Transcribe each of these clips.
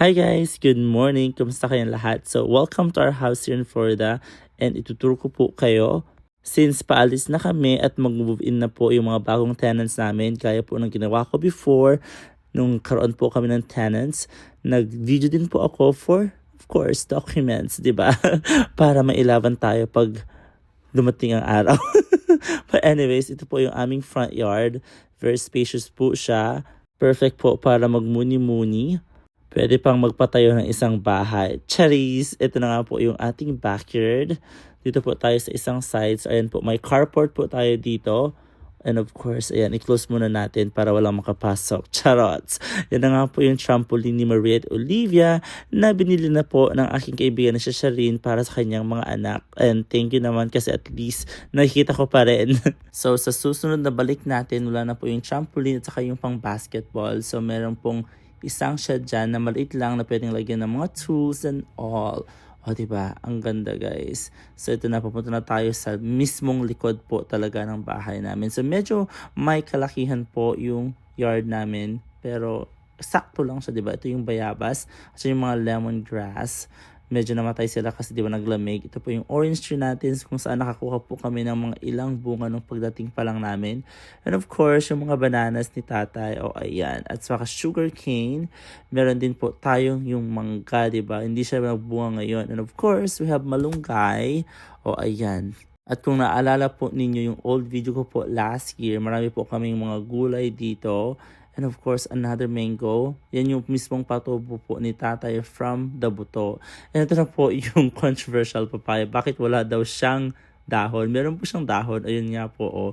Hi guys! Good morning! Kumusta kayong lahat? So, welcome to our house here in Florida. And ituturo ko po kayo since paalis na kami at mag-move in na po yung mga bagong tenants namin. Kaya po ng ginawa ko before nung karoon po kami ng tenants nag-video din po ako for of course documents di ba? Para mailaban tayo pag dumating ang araw. But anyways ito po yung aming front yard. Very spacious po siya. Perfect po para magmuni-muni Pwede pang magpatayo ng isang bahay. Charis! Ito na nga po yung ating backyard. Dito po tayo sa isang sides. Ayan po, may carport po tayo dito. And of course, ayan, i-close muna natin para walang makapasok. Charots! Yan na nga po yung trampoline ni Maria at Olivia na binili na po ng aking kaibigan na si Shireen para sa kanyang mga anak. And thank you naman kasi at least nakikita ko pa rin. so sa susunod na balik natin, wala na po yung trampoline at saka yung pang basketball. So meron pong isang siya dyan na maliit lang na pwedeng lagyan ng mga tools and all. O, diba? Ang ganda, guys. So, ito na, papunta na tayo sa mismong likod po talaga ng bahay namin. So, medyo may kalakihan po yung yard namin. Pero, sakto lang siya, diba? Ito yung bayabas. At yung mga lemongrass medyo namatay sila kasi di ba naglamig. Ito po yung orange tree natin kung saan nakakuha po kami ng mga ilang bunga nung pagdating pa lang namin. And of course, yung mga bananas ni tatay, o oh, ayan. At saka sugar cane, meron din po tayong yung mangga, di ba? Hindi siya nagbunga ngayon. And of course, we have malunggay, o oh, ayan. At kung naalala po ninyo yung old video ko po last year, marami po kaming mga gulay dito And of course, another mango. Yan yung mismong patubo po ni tatay from the buto. And ito na po yung controversial papaya. Bakit wala daw siyang dahon? Meron po siyang dahon. Ayun nga po. Oh.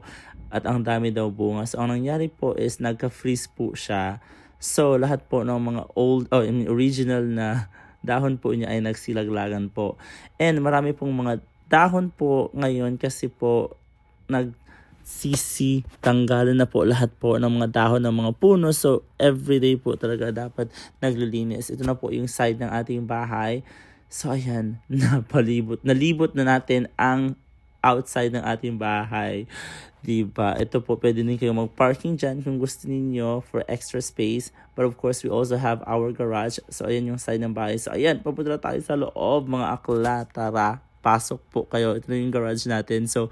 At ang dami daw bunga. So, ang nangyari po is nagka-freeze po siya. So, lahat po ng mga old, oh, I mean, original na dahon po niya ay nagsilaglagan po. And marami pong mga dahon po ngayon kasi po nag sisi, tanggalan na po lahat po ng mga dahon ng mga puno. So, everyday po talaga dapat naglilinis. Ito na po yung side ng ating bahay. So, ayan, napalibot. Nalibot na natin ang outside ng ating bahay. Diba? Ito po, pwede din kayo mag-parking dyan kung gusto niyo for extra space. But of course, we also have our garage. So, ayan yung side ng bahay. So, ayan, papunta tayo sa loob, mga akla. Tara, pasok po kayo. Ito na yung garage natin. So,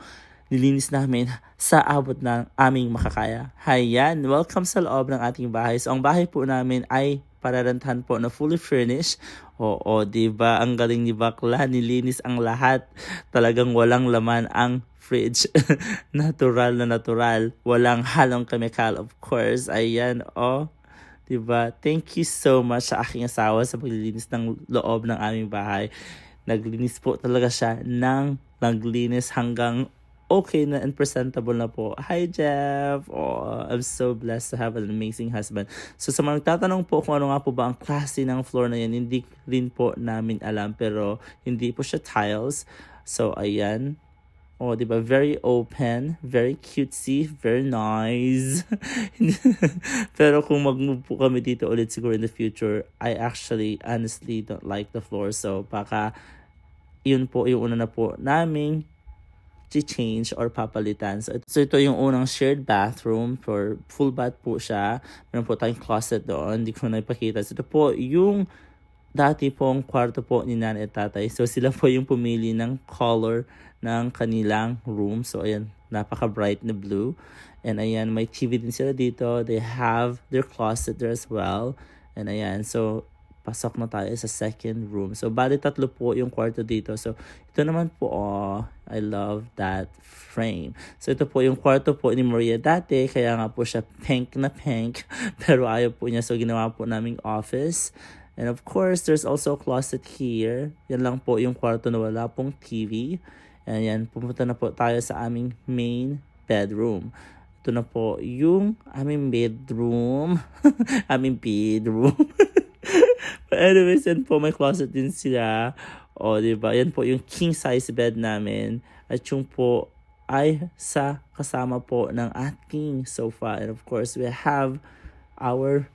nilinis namin sa abot ng aming makakaya. Hayan, welcome sa loob ng ating bahay. So, ang bahay po namin ay pararantahan po na fully furnished. Oo, di ba Ang galing ni Bakla, nilinis ang lahat. Talagang walang laman ang fridge. natural na natural. Walang halong chemical, of course. Ayan, oh. Diba? Thank you so much sa aking asawa sa paglilinis ng loob ng aming bahay. Naglinis po talaga siya ng naglinis hanggang okay na and presentable na po. Hi, Jeff! Oh, I'm so blessed to have an amazing husband. So, sa mga nagtatanong po kung ano nga po ba ang klase ng floor na yan, hindi rin po namin alam. Pero, hindi po siya tiles. So, ayan. Oh, di ba? Very open, very cutesy, very nice. Pero kung mag-move po kami dito ulit siguro in the future, I actually honestly don't like the floor. So, baka yun po yung una na po naming change or papalitan. So, so ito yung unang shared bathroom for full bath po siya. Meron po tayong closet doon. Hindi ko na ipakita. So ito po yung dati pong kwarto po ni nanay at tatay. So sila po yung pumili ng color ng kanilang room. So ayan, napaka-bright na blue. And ayan, may TV din sila dito. They have their closet there as well. And ayan, so pasok na tayo sa second room. So, bali tatlo po yung kwarto dito. So, ito naman po, oh, I love that frame. So, ito po yung kwarto po ni Maria dati. Kaya nga po siya pink na pink. Pero ayaw po niya. So, ginawa po naming office. And of course, there's also a closet here. Yan lang po yung kwarto na wala pong TV. And yan, pumunta na po tayo sa aming main bedroom. Ito na po yung aming bedroom. aming bedroom. But anyways, yan po, may closet din sila. O, di ba? Yan po yung king size bed namin. At yung po ay sa kasama po ng ating sofa. And of course, we have our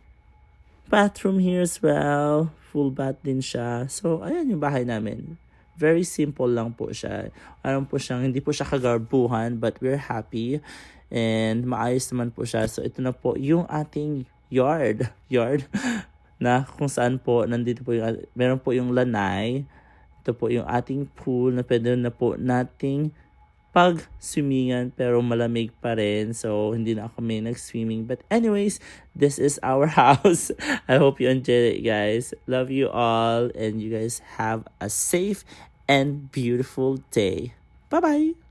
bathroom here as well. Full bath din siya. So, ayan yung bahay namin. Very simple lang po siya. Alam po siyang, hindi po siya kagarbuhan, but we're happy. And maayos naman po siya. So, ito na po yung ating yard. Yard? Na kung saan po nandito po yung meron po yung lanay. Ito po yung ating pool na pwede na po nating pag swimingan pero malamig pa rin. So hindi na kami nag-swimming. But anyways this is our house. I hope you enjoyed it guys. Love you all and you guys have a safe and beautiful day. Bye bye